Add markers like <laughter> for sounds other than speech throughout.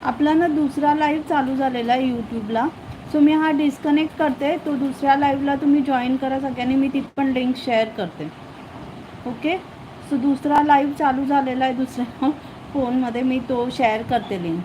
आपला ना दुसरा लाईव्ह चालू झालेला आहे यूट्यूबला सो मी हा डिस्कनेक्ट करते. तो दुसऱ्या लाईव्हला तुम्ही जॉईन करा सगळ्यांनी. मी ती पण लिंक शेअर करते. ओके सो दुसरा लाईव्ह चालू झालेला आहे दुसऱ्या <laughs> फोनमध्ये मी तो शेअर करते लिंक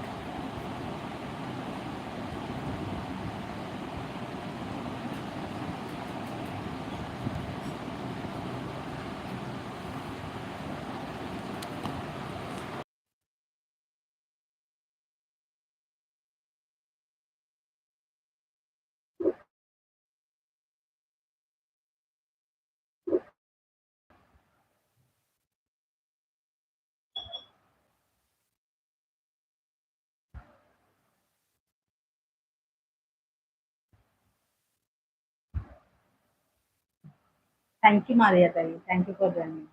थँक्यू मारिया ताई thank you for joining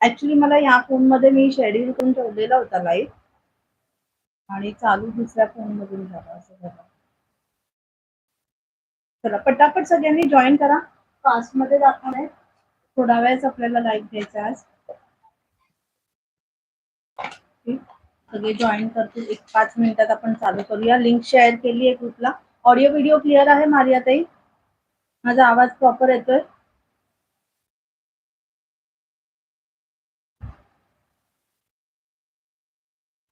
actually मला या फोनमध्ये मी शेड्यूल करून ठेवलेला होता लाईव्ह आणि चालू दुसऱ्या फोनमधून झाला असं झालं. चला पटापट सगळ्यांनी जॉईन करा. फास्टमध्ये दाखवणे थोडा वेळच आपल्याला लाईव्ह घ्यायचा आज ठीक. सगळे जॉईन करतील. एक पाच मिनिटात आपण चालू करूया. लिंक शेअर केली आहे ग्रुपला ऑडिओ व्हिडिओ क्लिअर आहे मारिया ताई? माझा आवाज प्रॉपर येतोय?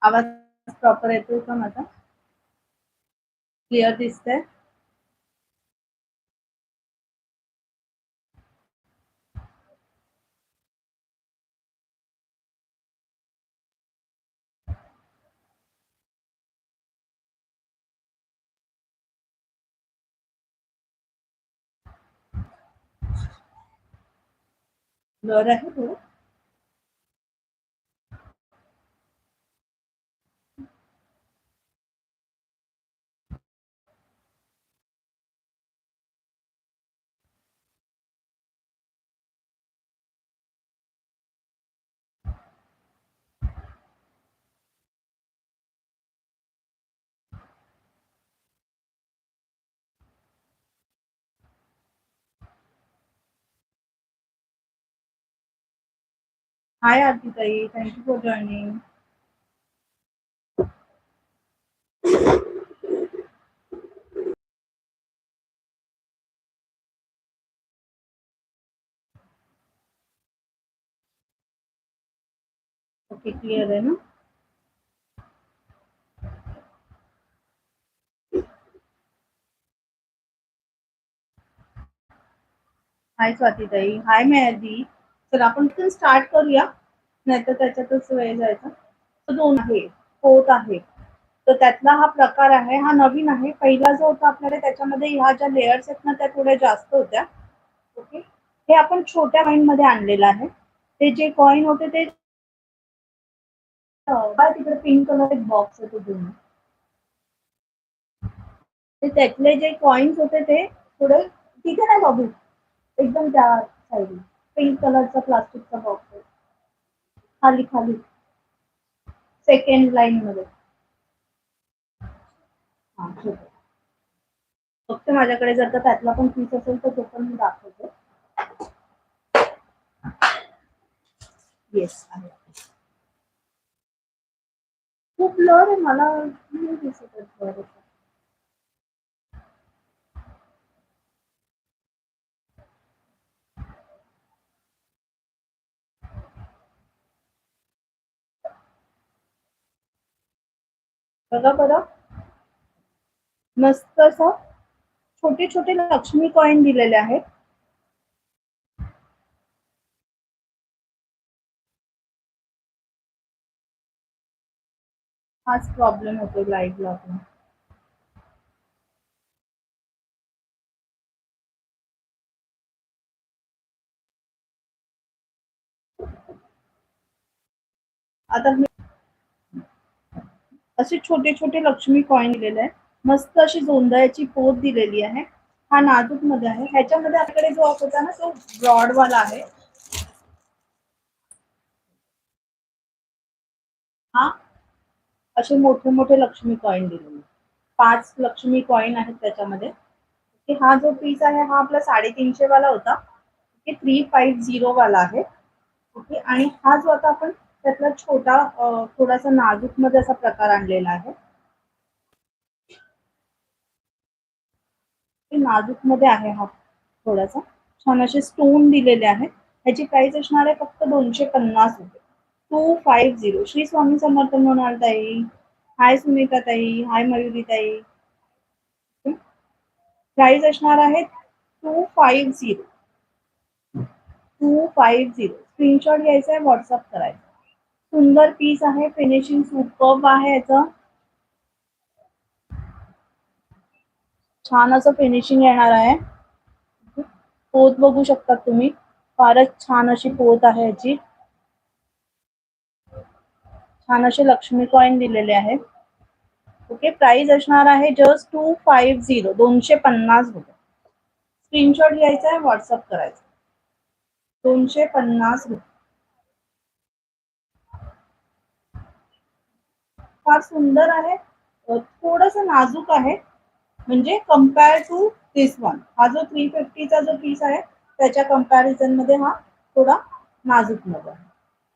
आवाज प्रॉपर येतोय का माझा? क्लिअर दिसतंय? ब्लर आहे थोडं हाय आरती ताई thank you for joining okay clear आहे ना? हाय स्वातीताई हाय मेहदी तर आपण पण स्टार्ट करूया. नाहीतर त्याच्यातच वेळ जायचा. तो दोन आहे होत आहे. तर त्यातला हा प्रकार आहे हा नवीन आहे. पहिला जो होता आपल्याला त्याच्यामध्ये ह्या ज्या लेअर्स आहेत ना त्या थोड्या जास्त होत्या. ओके हे आपण छोट्या कॉईन मध्ये आणलेलं आहे. ते जे कॉईन होते ते काय तिकडे पिंक कलर एक बॉक्स होतो तो ते त्यातले जे कॉइन्स होते ते थोडे तिथे नाही बघू. एकदम त्या साईड पिंक कलरचा प्लास्टिकचा बॉक्स खाली खाली. सेकंड लाईन मध्ये. हा फक्त माझ्याकडे जर का त्यातला पण पीस असेल तर तो पण मी दाखवते. येस आहे. खूप ब्लर आहे मला दिसत बघा बरं मस्त असं छोटे छोटे लक्ष्मी कॉइन दिलेले आहेत. हाच प्रॉब्लेम होतो लाईव्हला आपला आता असे छोटे छोटे लक्ष्मी कॉइन दिलेले आहे. मस्त अशी जोंधळ्याची पोत दिलेली आहे. हा नाजूकमध्ये आहे. ह्याच्यामध्ये आपल्याकडे जो होता ना तो ब्रॉडवाला आहे. हा? असे मोठे मोठे लक्ष्मी कॉइन दिलेले. पाच लक्ष्मी कॉईन आहेत त्याच्यामध्ये. हा जो पीस आहे हा आपला साडेतीनशे वाला होता थ्री फाईव्ह झिरो वाला आहे. ओके आणि हा जो आता आपण त्यातला छोटा थोडासा नाजूकमध्ये असा प्रकार आणलेला आहे. नाजूकमध्ये आहे हा थोडासा. छान असे स्टोन दिलेले आहेत. ह्याची प्राइस असणार आहे फक्त दोनशे पन्नास रुपये. Two five zero Shri Swami Samarth म्हणाल ताई. हाय सुमिता ताई. हाय मयुरी ताई. प्राइस असणार आहे two five zero two five zero screenshot घ्यायचा आहे व्हॉट्सअप करायचा. सुंदर पीस आहे फिनिशिंग सुपर्ब आहे याचं. छान असं फिनिशिंग येणार आहे. पोत बघू शकतात तुम्ही. फारच छान अशी पोत आहे याची. छान असे लक्ष्मी कॉइन दिलेले आहेत. ओके प्राइस असणार आहे जस्ट टू फाईव्ह झिरो दोनशे पन्नास रुपये. स्क्रीनशॉट घ्यायचा आहे व्हॉट्सअप करायचा. दोनशे पन्नास रुपये. फार सुंदर आहे थोडस नाजूक आहे म्हणजे कंपेअर टू दिस वन हा जो थ्री फिफ्टीचा जो पीस आहे त्याच्या कंपॅरिझनमध्ये हा थोडा नाजूकमध्ये आहे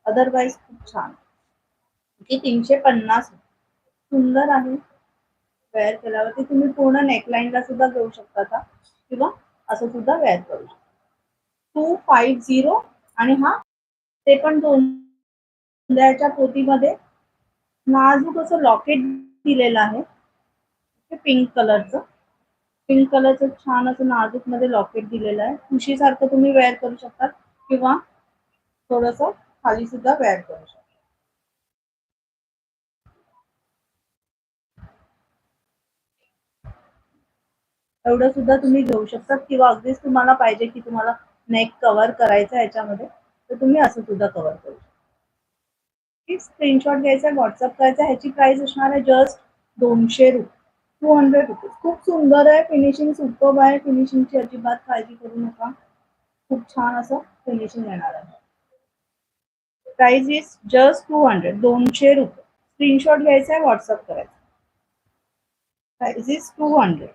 अदरवाईज खूप छान की तीनशे पन्नास सुंदर आहे वेअर केल्यावरती तुम्ही पूर्ण नेकलाईनला सुद्धा घेऊ शकता का किंवा असं सुद्धा वेअर करू शकता टू फाईव्ह झिरो आणि हा ते पण दोन पोतीमध्ये नाजूक असं लॉकेट दिलेलं आहे. पिंक कलरचं पिंक कलरचं छान असं नाजूकमध्ये लॉकेट दिलेलं आहे. खुशी सारखं तुम्ही वेअर करू शकता किंवा थोडस खाली सुद्धा वेअर करू शकता. एवढं सुद्धा तुम्ही घेऊ शकता किंवा अगदीच तुम्हाला पाहिजे की तुम्हाला नेक कव्हर करायचं याच्यामध्ये तर तुम्ही असं सुद्धा कव्हर करू शकता. स्क्रीनशॉट घ्यायचा व्हॉट्सअप करायचा ह्याची प्राइस असणार आहे जस्ट दोनशे रुपये टू हंड्रेड रुपीज खूप सुंदर आहे फिनिशिंग सुपर आहे फिनिशिंगची अजिबात काळजी करू नका. खूप छान असं फिनिशिंग येणार आहे. Price is just two hundred दोनशे रुपये. स्क्रीनशॉट घ्यायचा आहे व्हॉट्सअप करायचा. प्राइस इज टू हंड्रेड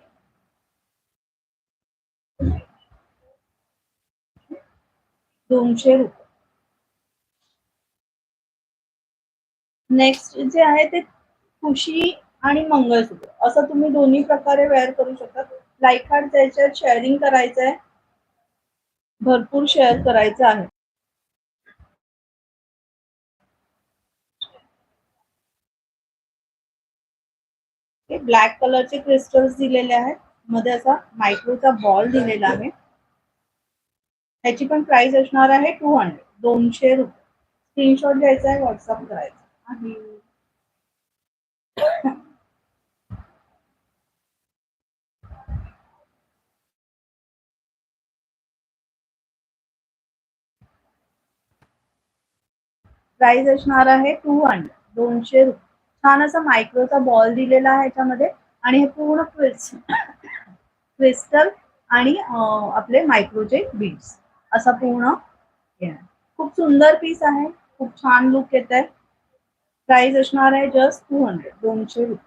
दोनशे रुपये. नेक्स्ट जे आहे ते खुशी आणि मंगळसूत्र. असं तुम्ही दोन्ही प्रकारे वेअर करू शकता. लाईक हार्ट त्याच्यात शेअरिंग करायचं आहे. भरपूर शेअर करायचं आहे. ब्लॅक कलरचे क्रिस्टल्स दिलेले आहेत. मध्ये असा मायक्रोचा बॉल दिलेला आहे. त्याची पण प्राइस असणार आहे टू हंड्रेड दोनशे रुपये. स्क्रीनशॉट घ्यायचा आहे व्हॉट्सअप करायचा. प्राइस असणार आहे टू हंड्रेड दोनशे रुपये. छान असा मायक्रोचा बॉल दिलेला आहे याच्यामध्ये आणि हे पूर्ण क्रिस्टल आणि आपले मायक्रोचे बीड्स असा पूर्ण खूप सुंदर पीस आहे. खूप छान लुक येत आहे प्राइस असणार आहे जस्ट टू हंड्रेड दोनशे रुपये.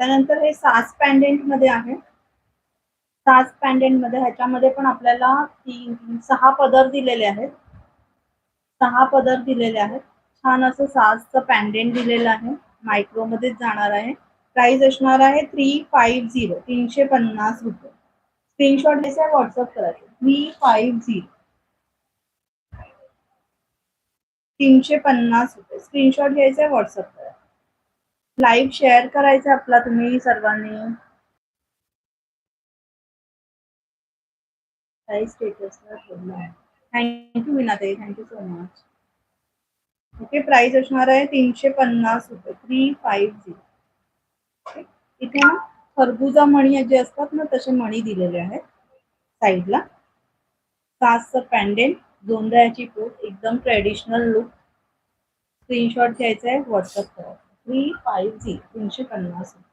त्यानंतर हे सास पॅन्डेंट मध्ये आहे. साज पॅन्डेंटमध्ये ह्याच्यामध्ये पण आपल्याला तीन सहा पदर दिलेले आहेत. सहा पदर दिलेले आहेत. छान असं सासचं पॅन्डेंट दिलेलं आहे. मायक्रो मध्येच जाणार आहे. प्राइस असणार आहे थ्री फाईव्ह झिरो तीनशे पन्नास रुपये. स्क्रीनशॉट घ्यायचा व्हॉट्सअप करायचं. थ्री फाईव्ह झिरो तीनशे पन्नास रुपये. स्क्रीनशॉट घ्यायचा व्हॉट्सअप करायचं. लाईव्ह शेअर करायचं आपला तुम्ही सर्वांनी. काही स्टेटसला ठेवलं thank you विनाताई thank you so much okay price असणार आहे तीनशे पन्नास रुपये थ्री फाईव्ह झिरो इथे ना खरबुजा मणी जे असतात ना तसे मणी दिलेले आहेत साईडला. सासचं पॅन्डेंट जोंधळ्याची पोट एकदम ट्रेडिशनल लुक स्क्रीनशॉट घ्यायचा आहे व्हॉट्सअप करायचं थ्री फाईव्ह झिरो तीनशे पन्नास रुपये.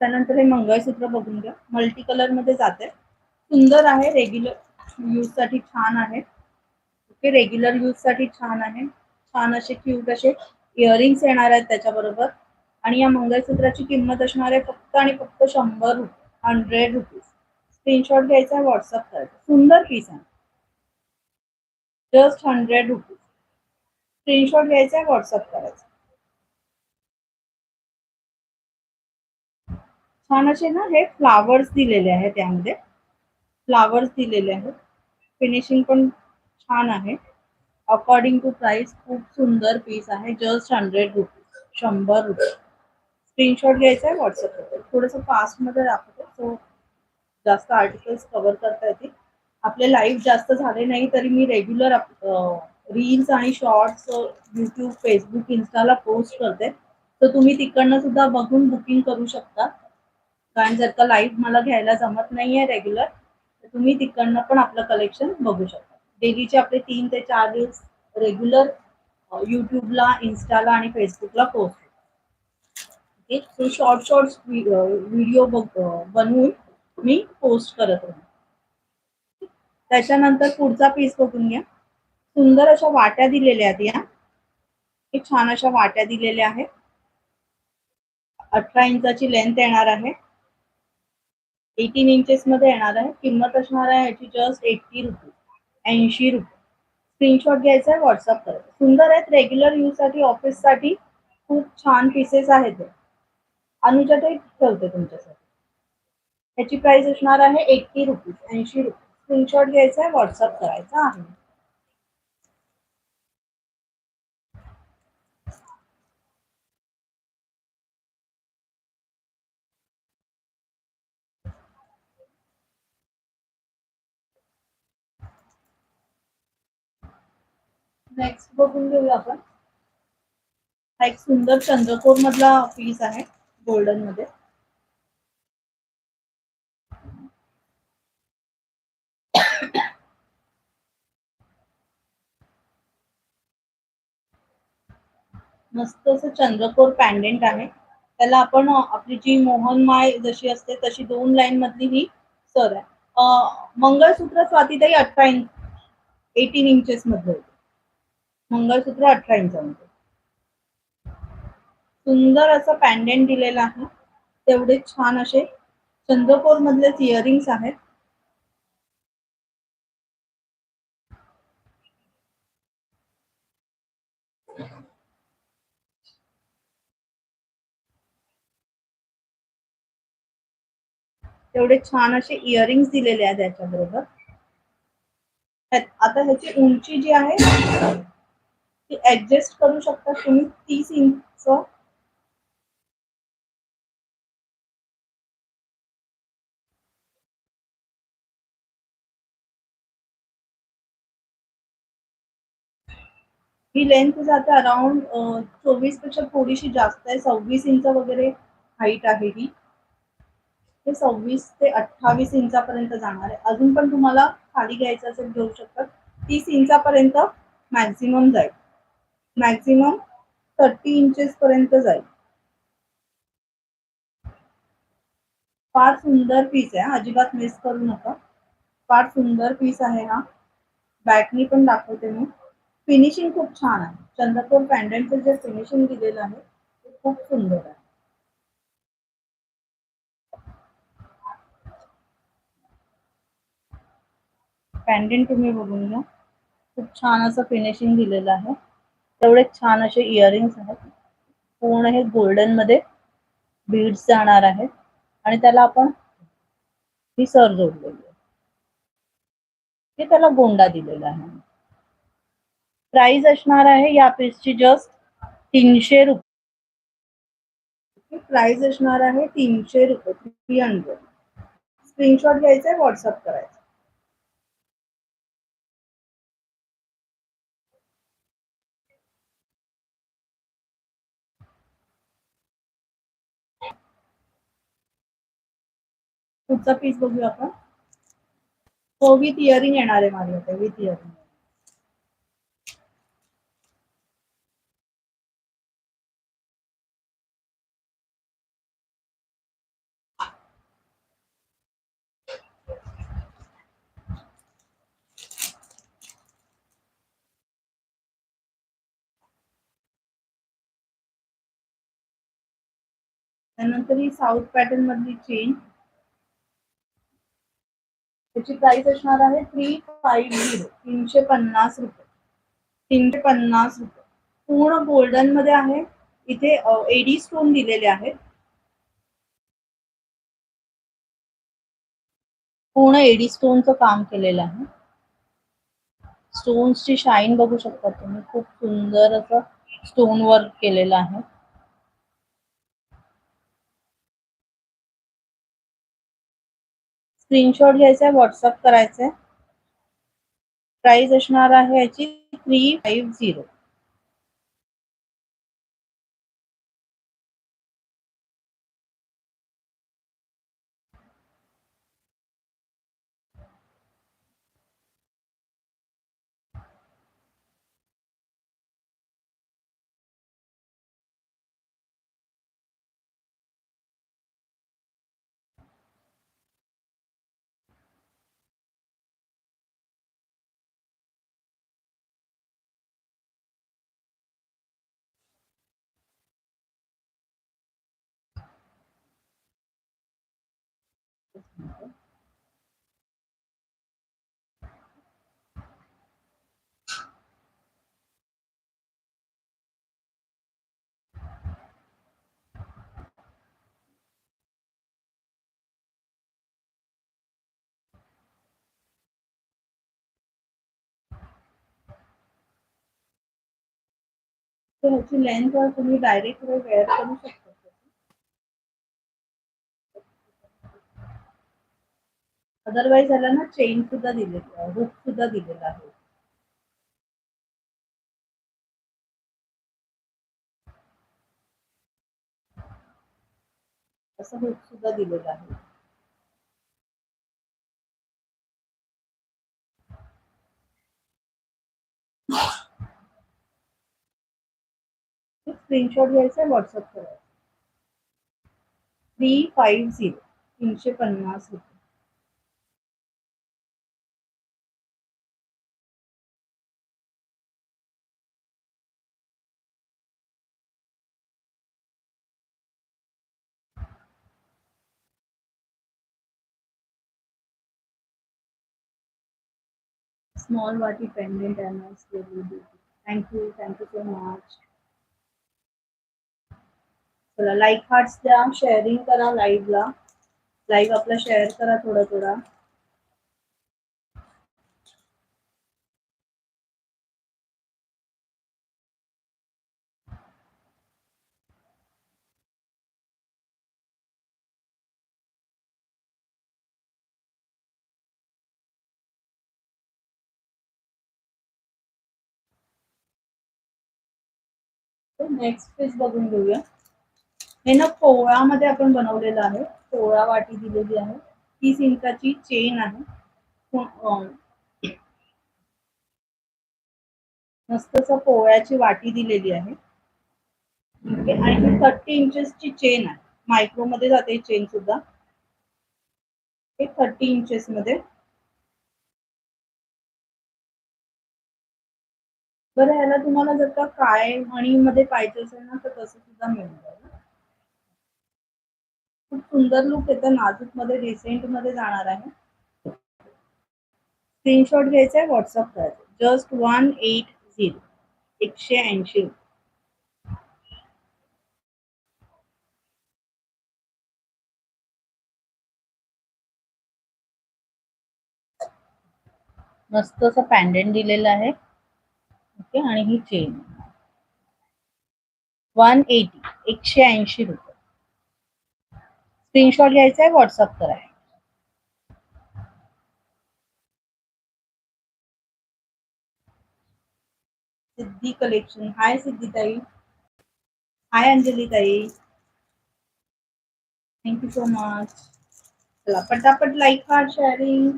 त्यानंतर हे मंगळसूत्र बघून घ्या. मल्टी कलरमध्ये जाते. सुंदर आहे. रेग्युलर यूजसाठी छान आहे. ओके रेग्युलर यूजसाठी छान आहे. छान असे क्यूट असे इयरिंग्स येणार आहेत त्याच्याबरोबर. आणि या मंगळसूत्राची किंमत असणार आहे फक्त आणि फक्त शंभर रुपये हंड्रेड रुपीज स्क्रीनशॉट घ्यायचा आहे व्हॉट्सअप करायचा सुंदर पीस आहे. जस्ट हंड्रेड रुपीज स्क्रीनशॉट घ्यायचा आहे व्हॉट्सअप करायचा छान असे ना हे फ्लावर्स दिलेले आहेत त्यामध्ये फ्लावर्स दिलेले आहेत. फिनिशिंग पण छान आहे. अकॉर्डिंग टू प्राइस खूप सुंदर पीस आहे. जस्ट हंड्रेड रुपीज शंभर रुपये स्क्रीनशॉट घ्यायचा आहे व्हॉट्सअपवर थोडंसं फास्टमध्ये दाखवतो. सो जास्त आर्टिकल्स कव्हर करता येतील. आपले लाईव्ह जास्त झाले नाही तरी मी रेग्युलर रील्स आणि शॉर्ट्स युट्यूब फेसबुक इन्स्टाला पोस्ट करते. तर तुम्ही तिकडनं सुद्धा बघून बुकिंग करू शकता. कारण जर का लाईव्ह मला घ्यायला जमत नाहीये रेग्युलर तर तुम्ही तिकडनं पण आपलं कलेक्शन बघू शकता. डेलीचे आपले तीन ते चार रील्स रेग्युलर युट्यूबला इन्स्टाला आणि फेसबुकला post okay so short short video बनवून मी पोस्ट करत राहीन त्याच्यानंतर पुढचा पीस बघून घ्या. सुंदर अशा वाट्या दिलेल्या आहेत या. छान अशा वाट्या दिलेल्या आहेत. अठरा इंचाची लेंथ येणार आहे. एटीन इंचेस मध्ये येणार आहे. किंमत असणार आहे याची जस्ट एट्टी रुपीज ऐंशी रुपये स्क्रीनशॉट घ्यायचा आहे व्हॉट्सअप करायचं सुंदर आहेत रेग्युलर यूजसाठी ऑफिससाठी खूप छान पीसेस आहेत अनुजा ते ठेवते तुमच्यासाठी. याची प्राइस असणार आहे एट्टी रुपीज ऐंशी रुपये स्क्रीनशॉट घ्यायचा आहे व्हॉट्सअप करायचा आहे. नेक्स्ट बघून घेऊया आपण. हा एक सुंदर चंद्रकोर मधला पीस आहे गोल्डनमध्ये. मस्त असं चंद्रकोर पॅन्डेंट आहे. त्याला आपण आपली जी मोहनमाय जशी असते तशी दोन लाईन मधली ही सर आहे. मंगळसूत्र स्वातीताई अठरा इंच एटीन इंचेस मध्ये. मंगळसूत्र अठरा इंचामध्ये. सुंदर असं पॅन्डेंट दिलेलं आहे. तेवढे छान असे चंद्रपूर मधलेच इयरिंग्स आहेत. तेवढे छान असे इयरिंग्स दिलेले आहेत त्याच्याबरोबर आता ह्याची उंची जी आहे ती ऍडजस्ट करू शकता तुम्ही तीस इंच ही लेंथ जाते अराउंड चोवीसपेक्षा थोडीशी जास्त आहे. सव्वीस इंच वगैरे हाईट आहे ही. हे सव्वीस ते अठ्ठावीस इंचापर्यंत जाणार आहे. अजून पण तुम्हाला खाली घ्यायचं असेल घेऊ शकतात तीस इंचापर्यंत मॅक्झिमम जाईल. मॅक्झिमम थर्टी इंचेस फार सुंदर पीस आहे अजिबात मिस करू नका. फार सुंदर पीस हा. बॅटनी पण दाखवते मी. फिनिशिंग खूप छान आहे. चंद्रपूर पॅन्डेंटचं जे फिनिशिंग दिलेलं आहे, ते खूप सुंदर आहे. पॅन्डेंट तुम्ही घ्या. खूप छान असं फिनिशिंग दिलेलं आहे. तेवढे छान असे इयरिंग्स आहेत. पूर्ण हे गोल्डनमध्ये बीड्स जाणार आहेत. आणि त्याला आपण ही सर जोडलेली आहे. त्याला गोंडा दिलेला आहे. प्राइस असणार आहे या पीसची जस्ट तीनशे रुपये प्राइस असणार आहे तीनशे रुपये थ्री हंड्रेड स्क्रीनशॉट घ्यायचा आहे व्हॉट्सअप करायचा पुढचा पीस बघू आपण. हो विथ इयरिंग येणार आहे माझ्याकडे विथ इयरिंग त्यानंतर ही साऊथ पॅटर्न मधली चेन त्याची प्राइस असणार आहे थ्री फाईव्ह झिरो तीनशे पन्नास रुपये. तीनशे पन्नास रुपये. पूर्ण गोल्डनमध्ये आहे. इथे एडी स्टोन दिलेले आहेत. पूर्ण एडी स्टोनचं काम केलेलं आहे. स्टोन्सची शाईन बघू शकता तुम्ही. खूप सुंदर असं स्टोन वर्क केलेलं आहे. स्क्रीनशॉट घ्यायचा आहे व्हॉट्सअप करायचा आहे. प्राइस असणार आहे याची थ्री फाईव्ह झिरो ह्याची लेंथ तुम्ही डायरेक्ट वेअर करू शकता. अदरवाईज याला ना चेन सुद्धा दिलेली आहे हुक सुद्धा दिलेला आहे. असं हुक सुद्धा दिलेलं आहे. स्क्रीनशॉट घ्यायचा व्हॉट्सअप करायचा. थ्री फाईव्ह झिरो तीनशे पन्नास रुपये small Thank you, thank you so much चला लाईक हार्ट्स द्या शेअरिंग करा लाईव्हला लाईव्ह आपला शेअर करा थोडा थोडा नेक्स्ट पीस बघून घेऊया. हे ना पोळामध्ये आपण बनवलेलं आहे. पोळा वाटी दिलेली आहे. तीस इंचाची चेन आहे. मस्त पोळ्याची वाटी दिलेली आहे. आणि थर्टी इंचेसची चेन आहे. मायक्रोमध्ये जाते चेन सुद्धा. हे थर्टी इंचेस मध्ये. बरं ह्याला तुम्हाला जर का काय मध्ये पाहिजे असेल ना तर तसं सुद्धा मिळून जाईल खूप सुंदर लुक येतं. नाजूकमध्ये रिसेंटमध्ये जाणार आहे. स्क्रीनशॉट घ्यायचा आहे व्हॉट्सअप करायचं जस्ट वन एट झिरो एकशे ऐंशी. मस्त असं पॅन्डेंट दिलेलं आहे. ओके आणि ही चेन वन एटी एकशे ऐंशी रुपये. स्क्रीनशॉट घ्यायचा आहे व्हॉट्सअप कराय सिद्धी कलेक्शन हाय सिद्धिताई. हाय अंजली ताई थँक्यू सो मच चला पटापट लाईक हार्ट शेअरिंग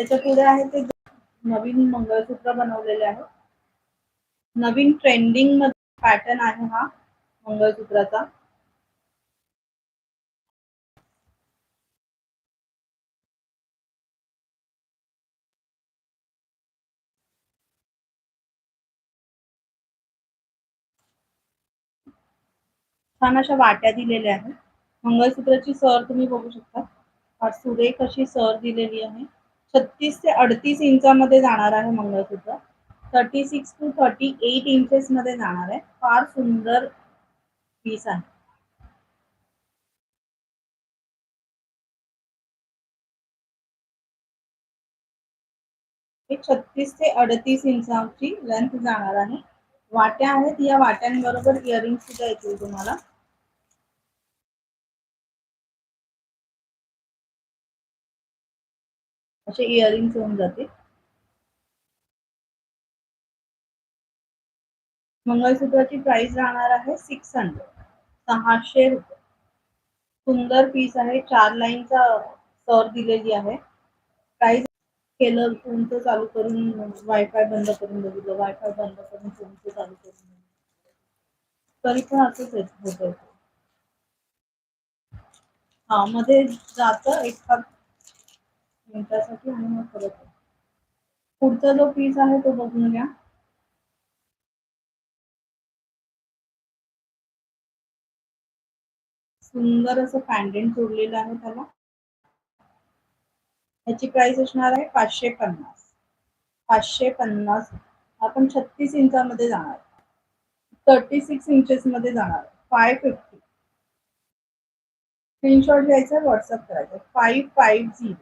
त्याच्या पुढे आहे ते नवीन मंगळसूत्र बनवलेले आहे. नवीन ट्रेंडिंगमध्ये पॅटर्न आहे हा मंगळसूत्राचा. छान अशा वाट्या दिलेल्या आहेत. मंगळसूत्राची सर तुम्ही बघू शकता. सुरेख अशी सर दिलेली आहे. छत्तीस ते अडतीस इंचामध्ये जाणार आहे mangalsutra. Thirty six to thirty eight inches मध्ये जाणार आहे. फार सुंदर पीस आहे. हे छत्तीस ते अडतीस इंचाची लेंथ जाणार आहे. वाट्या आहेत. या वाट्यांबरोबर इयरिंग सुद्धा येतील तुम्हाला. असे इयरिंग्स होऊन जातील मंगळसूत्राची प्राइस राहणार आहे सिक्स हंड्रेड सहाशे रुपये. सुंदर पीस आहे. चार लाईनचा सर दिलेली आहे. प्राइस केलं फोनचं चालू करून वायफाय बंद करून बघितलं. वायफाय बंद करून फोनचं चालू करून तरी पण असंच होत हा मध्ये जात. एक मिनिटासाठी आणि मग परत पुढचा जो पीस आहे तो बघून घ्या. सुंदर असं पॅन्डेंट जोडलेलं आहे त्याला. याची प्राइस असणार आहे पाचशे पन्नास. पाचशे पन्नास आपण छत्तीस इंचामध्ये जाणार थर्टी सिक्स इंचेस मध्ये जाणार फाय फिफ्टी स्क्रीनशॉट घ्यायचा व्हॉट्सअप करायचा. Five five zero